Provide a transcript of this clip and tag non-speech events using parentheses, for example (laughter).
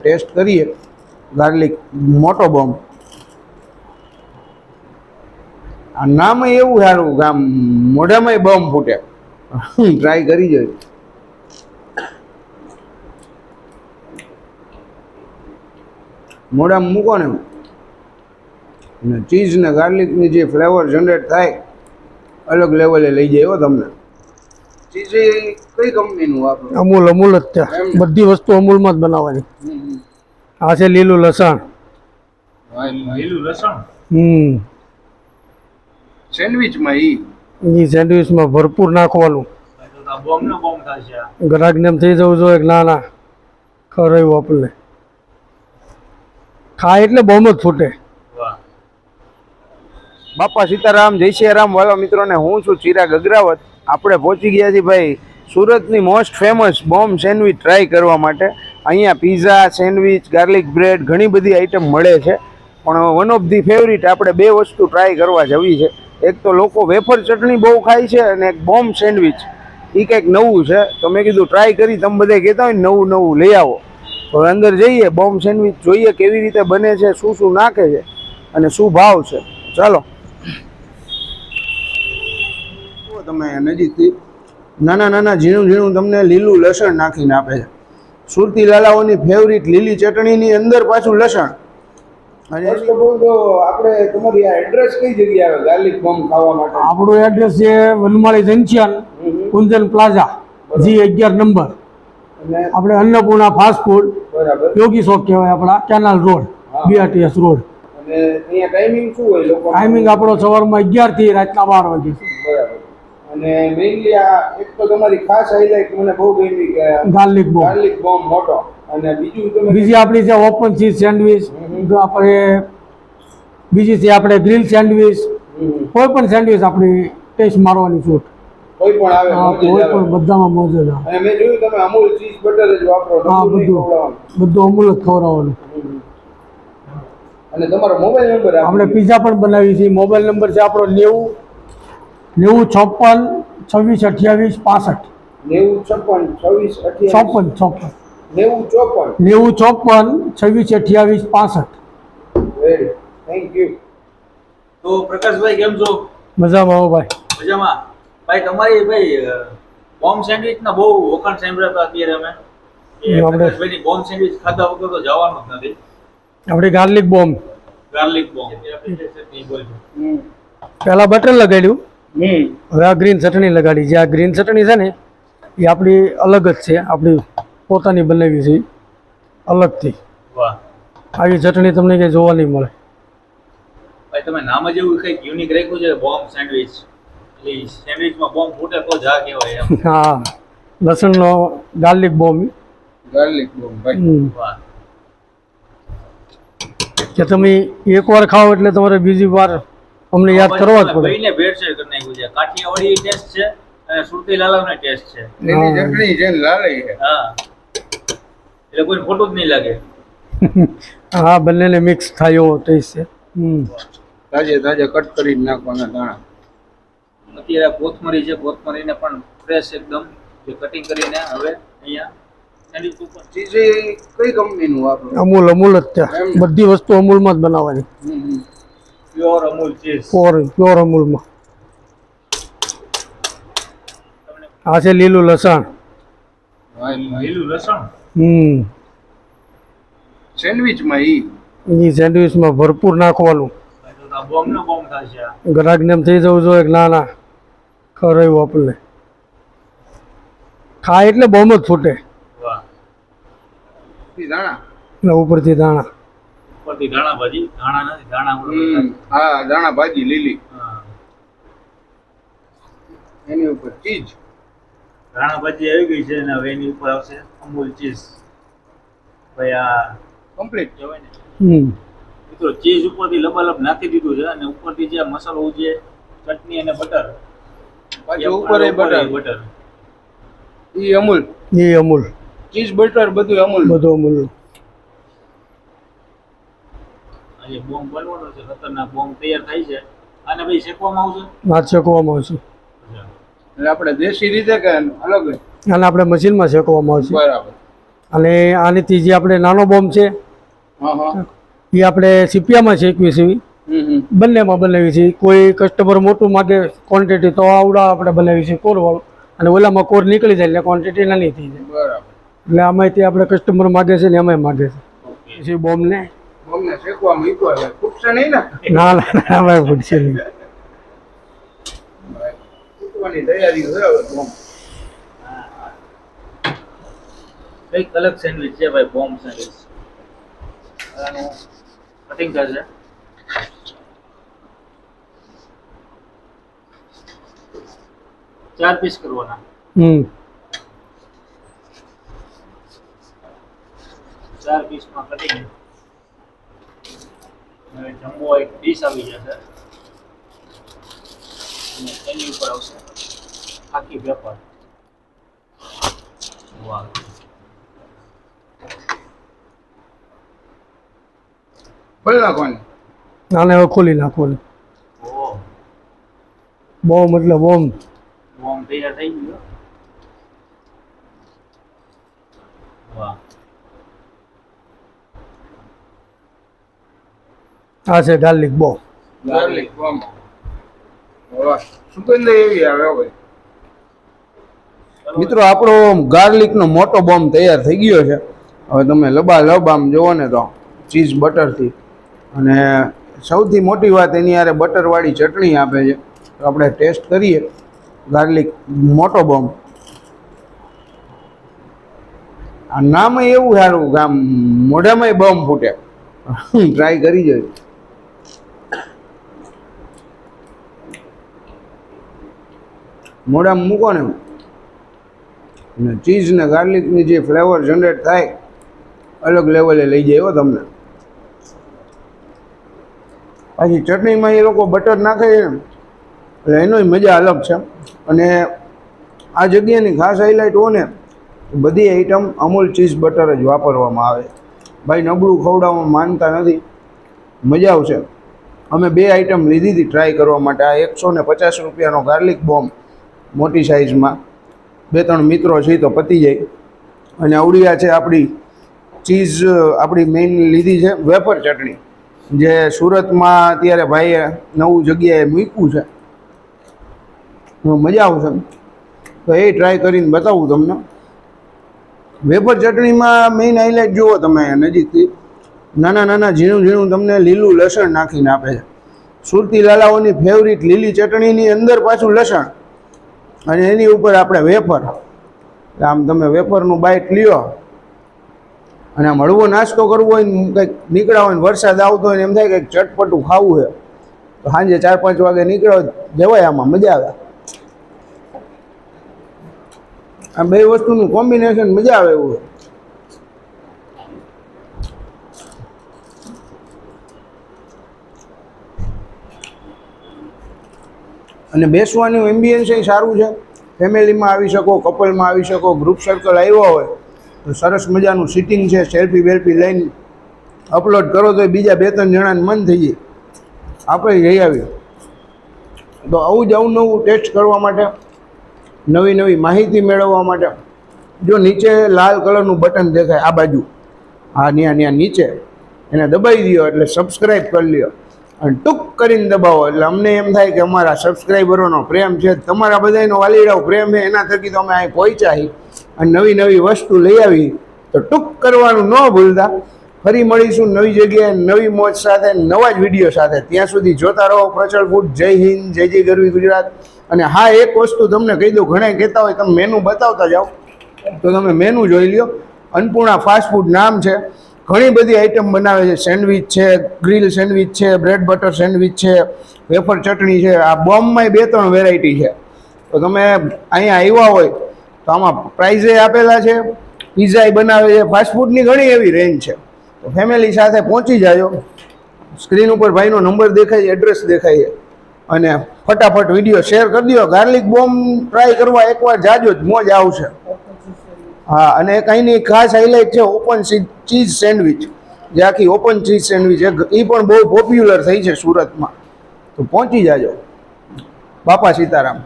Test કરીએ. Garlic મોટો bomb. આ નામ એવું સારું આમ મોઢામાંય બોમ્બ ફૂટે. ટ્રાય કરી જોઈએ મોઢામાં મૂકો ને ને ચીઝ ને ગાર્લિકની જે ફ્લેવર જનરેટ થાય, અલગ લેવલે લઈ જાય તમને. કઈ કંપનીનું વાપરો અમૂલ અમૂલ જ છે બધી વસ્તુ અમૂલમાં જ બનાવવાની. આ છે લીલું લસણ. લીલું લસણ? હમ. સેન્ડવિચમાં ઈ? સેન્ડવિચમાં ભરપૂર નાખવાનું. ગ્રાહકને એમ થઈ જવું જોઈએ કે ના ના. ખરાયું આપણને. ખાય એટલે બોમ જ ફૂટે. બાપા સીતારામ જય શ્રી રામ. વાલા મિત્રોને હું છું ચિરાગ અગ્રાવત. આપણે પહોંચી ગયા છીએ ભાઈ સુરતની most famous bomb sandwich try કરવા માટે. અહીંયા પીઝા સેન્ડવિચ ગાર્લિક બ્રેડ ઘણી બધી આઈટમ મળે છે. પણ વન ઓફ ધી ફેવરિટ આપણે બે વસ્તુ ટ્રાય કરવા જવી છે. એક તો લોકો વેફર ચટણી બહુ ખાય છે અને એક બોમ્બ સેન્ડવિચ એ કંઈક નવું છે. તો મેં કીધું ટ્રાય કરી, તમે બધા કહેતા હોય નવું નવું લઈ આવો. તો અંદર જઈએ બોમ્બ સેન્ડવિચ જોઈએ કેવી રીતે બને છે, શું શું નાખે છે અને શું ભાવ છે. ચાલો જુઓ તમે નજીકથી નાના નાના ઝીણું ઝીણું તમને લીલું લસણ નાખીને આપે છે. સુરતી લાલાઓની ફેવરિટ લીલી ચટણીની અંદર પાછું લસણ. અને આપણે તમારી આ એડ્રેસ કઈ જગ્યાએ આવે? ગાર્લિક બોમ્બ ખાવા માટે. આપણું એડ્રેસ છે વનમાળી જંકશન કુંજન પ્લાઝા જી અગિયાર નંબર. આપણે અન્નપૂર્ણા ફાસ્ટ ફૂડ યોગી શોખ કહેવાય આપણા કેનાલ રોડ બીઆરટીએસ રોડ. અને ટાઈમિંગ શું હોય ટાઈમિંગ આપણો સવારમાં અગિયારથી રાતના બાર વાગે અને મેઇનલી આ એક તો તમારી ખાસ હાઇલાઇટ મને બહુ ગમી કે ગાર્લિક બોમ્બ ગાર્લિક બોમ્બ મોટો. અને બીજું તમે બીજી આપણી છે ઓપન ચીઝ સેન્ડવિચ. આપણે બીજી છે આપણે ગ્રીલ સેન્ડવિચ કોઈ પણ સેન્ડવિચ આપણી ટેસ્ટ મારવાની છૂટ. કોઈ પણ આવે કોઈ પણ બધામાં મોજ જ અને મેં જોયું તમે અમૂલ ચીઝ બટર જ વાપરો હા બધું બધું. અમૂલ જ ખવડાવવાનું. અને તમારો મોબાઈલ નંબર આપણે પીઝા પણ બનાવીએ છીએ. મોબાઈલ નંબર છે આપણો નેવું નેવું છપ્પન છવ્વીસ અઠ્યાવીસ પાસઠ. નેવું છપ્પન છવ્વીસ ચોપન ચોપન નેવું ચોપન. નેવું ચોપન છવ્વીસ અઠ્યાવીસ પાસઠ. વેરી થેન્ક યુ તો પ્રકાશભાઈ કેમ છો? મજામાં ભાઈ. મજામાં. ભાઈ તમારી ભાઈ બોમ્બ સેન્ડવિચ ના બહુ વખાણ સાંભળ્યા હતા અત્યારે અમે. પ્રકાશભાઈની બોમ્બ સેન્ડવિચ ખાધા વગર તો જવાનું જ નથી. આપણે ગાર્લિક બોમ્બ. Garlic bomb. પેલા પહેલાં બટર લગાડ્યું. હમ હવે આ ગ્રીન ચટણી લગાડી. જે આ ગ્રીન ચટણી છે ને એ આપણી અલગ જ છે. આપણી પોતાની બનાવી છે. અલગથી. વાહ. આવી ચટણી તમને કંઈ જોવા નહીં મળે. ભાઈ તમે નામ જ એવું કંઈક યુનિક રાખ્યું છે બોમ્બ સેન્ડવિચ એટલે સેન્ડવિચમાં બોમ્બ ફૂટે તો જ કહેવાય (laughs) હા. લસણનો ગાર્લિક બોમ્બ ગાર્લિક બોમ્બ ભાઈ. વાહ. કે તમે એકવાર ખાઓ એટલે તમારે બીજી વાર અમને યાદ કરવા જ પડે. ભાઈને ભેળસેળ કરી નાખ્યું છે. કાઠિયાવાડી ટેસ્ટ છે અને સુરતી લાલાનો ટેસ્ટ છે. એની. ચટણી છે ને લાલી છે. હા. એટલે કોઈ ખોટું જ નહીં લાગે. (laughs) હા બંનેને મિક્સ થાય એવો ટેસ્ટ છે. હમ. તાજે તાજે કટ કરીને નાખવાના દાણા. અત્યારે કોથમરી છે કોથમરીને પણ ફ્રેશ એકદમ. જે કટિંગ કરીને હવે અહીંયા કઈ કંપનીનું વાપરો? અમૂલ અમૂલ જ છે એમ. બધી વસ્તુ અમૂલમાં જ બનાવવાની. Pure Amul cheese. Pure pure અમૂલમાં. આ છે લીલું લસણ. લીલું લસણ? હમ. સેન્ડવિચમાં ઈ? ઈ સેન્ડવિચમાં ભરપૂર નાખવાનું. ગ્રાહકને એમ થઈ જવું જોઈએ ના ના. ખરાયું આપણને. ખાય એટલે બોમ્બ જ ફૂટે. વાહ. ઈ દાણા? ને ઉપરથી દાણા. ઉપરથી ધાણા ભાજી ધાણા નથી ધાણા હા ધાણા ભાજી લીલી. એની ઉપર ચીઝ. ધાણા ભાજી આવી ગઈ છે અને હવે એની ઉપર આવશે અમૂલ ચીઝ. ભાઈ આ કમ્પ્લીટ કહેવાય ને. મિત્રો ચીઝ ઉપરથી લબાલબ નાખી દીધું છે અને ઉપરથી જે મસાલો છે ચટણી અને બટર. પાછું ઉપર એ બટર. બટર. ઈ અમૂલ. એ અમૂલ. ચીઝ બટર બધું અમૂલ. બધું અમૂલ. આજે બોમ્બ બનવાનો છે ખતરનાક બોમ્બ તૈયાર થાય છે. આને ભાઈ શેકવામાં આવશે? હાથ શેકવામાં આવશે. એટલે આપણે દેશી રીતે કે અલગ જ? અને આપણે મશીનમાં શેકવામાં આવશે. બરાબર. અને આનીથી જે આપણે નાનો બોમ્બ છે હા હા. એ આપણે સીપિયામાં શેકવી છે હમ હમ. બંનેમાં બનાવી છે કોઈ કસ્ટમર મોટું માગે ક્વોન્ટિટી તો આવડા આપણે બનાવી છે કોરવાળું અને ઓલામાં કોર નીકળી જાય એટલે ક્વોન્ટિટી નાની થઈ જાય. બરાબર. એટલે આમાંથી આપણે કસ્ટમર માગે છે ને એમાંય માગે છે. બોમ્બને અમને શેકવા મૂક્યો છે. ખૂટશે નહીં ને? ના ના ના આમાં ફૂટશે નહીં. ફૂટવાની તૈયારી છે હવે બોમ્બ. કંઈક અલગ સેન્ડવિચ છે ભાઈ બોમ્બ સેન્ડવિચ કટિંગ થશે ચાર પીસ કરવાના. હમ. ચાર પીસમાં કટિંગ જમ્બો એક ડીશ આવી જશે. અને એની ઉપર આવશે. આખી વાહ. ખોલી નાખવાની ખોલી ઓહ. બહુ મતલબ બોમ્બ બોમ્બ તૈયાર થઈ ગયો વાહ. આ છે ગાર્લિક બો ગાર્લિક બોમ્બ સુગંધ એવી આવે ભાઈ. મિત્રો આપણો ગાર્લિકનો મોટો બોમ્બ તૈયાર થઈ ગયો છે. હવે તમે લબા લબ આમ જુઓ ને તો ચીઝ બટરથી. અને સૌથી મોટી વાત એની યારે બટરવાળી ચટણી આપે છે. તો આપણે ટેસ્ટ કરીએ. ગાર્લિક મોટો બોમ્બ આ નામ એવું સારું કે આમ મોઢામાંય બોમ્બ ફૂટે. ટ્રાય કરી જોઈએ મોઢામાં મૂકો ને અને ચીઝ ને ગાર્લિકની જે ફ્લેવર જનરેટ થાય, અલગ લેવલે લઈ જાય હો તમને. પછી ચટણીમાં એ લોકો બટર નાખે છે. એટલે એનોય મજા અલગ છે. અને આ જગ્યાની ખાસ હાઇલાઇટ હો ને બધી આઈટમ અમૂલ ચીઝ બટર જ વાપરવામાં આવે. ભાઈ નબળું ખવડાવવામાં માનતા નથી. મજા આવશે. અમે બે આઈટમ લીધી હતી ટ્રાય કરવા માટે. આ એકસો ને પચાસ રૂપિયાનો ગાર્લિક બોમ્બ મોટી સાઇઝમાં. બે, ત્રણ મિત્રો છે તો પતી જાય. અને આવડિયા છે આપણી ચીઝ, આપણી મેઇન લીધી છે વેફર ચટણી. જે સુરતમાં અત્યારે ભાઈએ નવું જગ્યાએ મૂક્યું છે. મજા આવશે તો એ ટ્રાય કરીને બતાવું તમને. વેફર ચટણીમાં મેઇન હાઇલાઇટ જુઓ તમે નજીકથી. નાના નાના, ઝીણું ઝીણું તમને લીલું લસણ નાખીને આપે છે. સુરતી લાલાઓની ફેવરિટ લીલી ચટણીની અંદર પાછું લસણ. અને એની ઉપર આપણે વેફર. આમ તમે વેફરનું બાઇટ લ્યો. અને આમ હળવો નાસ્તો કરવો હોય ને કંઈક નીકળ્યા હોય ને વરસાદ આવતો હોય ને એમ થાય કંઈક ચટપટું ખાવું છે. તો સાંજે ચાર પાંચ વાગે નીકળો જવાય આમાં, મજા આવે. આ બે વસ્તુનું કોમ્બિનેશન મજા આવે એવું છે અને બેસવાનું એમ્બિયન્સ એ સારું છે. ફેમિલીમાં આવી શકો કપલમાં આવી શકો ગ્રુપ સર્કલ આવ્યો હોય, તો સરસ મજાનું સિટિંગ છે સેલ્ફી વેલ્ફી લઈને અપલોડ કરો, તો બીજા બે ત્રણ જણાને મન થઈ જાય. આપણે જઈ આવીએ. તો આવું જ અવનવું ટેસ્ટ કરવા માટે, નવી નવી માહિતી મેળવવા માટે, જો નીચે લાલ કલરનું બટન દેખાય, આ બાજુ, હા, ન્યા ત્યાં નીચે, એને દબાવી દો એટલે સબસ્ક્રાઈબ કરી લ્યો. અને ટૂંક કરીને દબાવો. એટલે અમને એમ થાય કે અમારા સબસ્ક્રાઈબરોનો પ્રેમ છે, તમારા બધાનો વાલીડાઓ પ્રેમ છે, એના થકી તો અમે અહીં પહોંચ્યા અને નવી નવી વસ્તુ લઈ આવી. તો ટૂંક કરવાનું ન ભૂલતા. ફરી મળીશું નવી જગ્યાએ, નવી મોજ સાથે, નવા જ વીડિયો સાથે. ત્યાં સુધી જોતા રહો. પ્રચળ ફૂડ, જય હિન્દ, જય જય ગરવી ગુજરાત. અને હા, એક વસ્તુ તમને કહી દઉં. ઘણા કહેતા હોય, તમે મેનુ બતાવતા જાઓ. તો તમે મેનુ જોઈ લ્યો. અન્નપૂર્ણા ફાસ્ટ ફૂડ નામ છે. ઘણી બધી આઈટમ બનાવે છે. સેન્ડવિચ છે ગ્રીલ સેન્ડવિચ છે બ્રેડ બટર સેન્ડવિચ છે વેફર ચટણી છે. આ બોમ્બમાં બે ત્રણ વેરાયટી છે. તો તમે અહીંયા આવ્યા હોય તો આમાં પ્રાઇઝે આપેલા છે. પિઝાય બનાવે છે. ફાસ્ટફૂડની ઘણી એવી રેન્જ છે. તો ફેમિલી સાથે પહોંચી જાજો. સ્ક્રીન ઉપર ભાઈનો નંબર દેખાય છે એડ્રેસ દેખાય. છે અને ફટાફટ વીડિયો શેર કરી દો ગાર્લિક બોમ્બ ટ્રાય કરવા એકવાર જાજો જ, મોજ આવશે. હા, અને એક અહીંની ખાસ હાઇલાઇટ છે ઓપન ચીઝ સેન્ડવિચ જે આખી ઓપન ચીઝ સેન્ડવિચ એ પણ બહુ પોપ્યુલર થઈ છે સુરતમાં. તો પહોંચી જાજો. બાપા સીતારામ.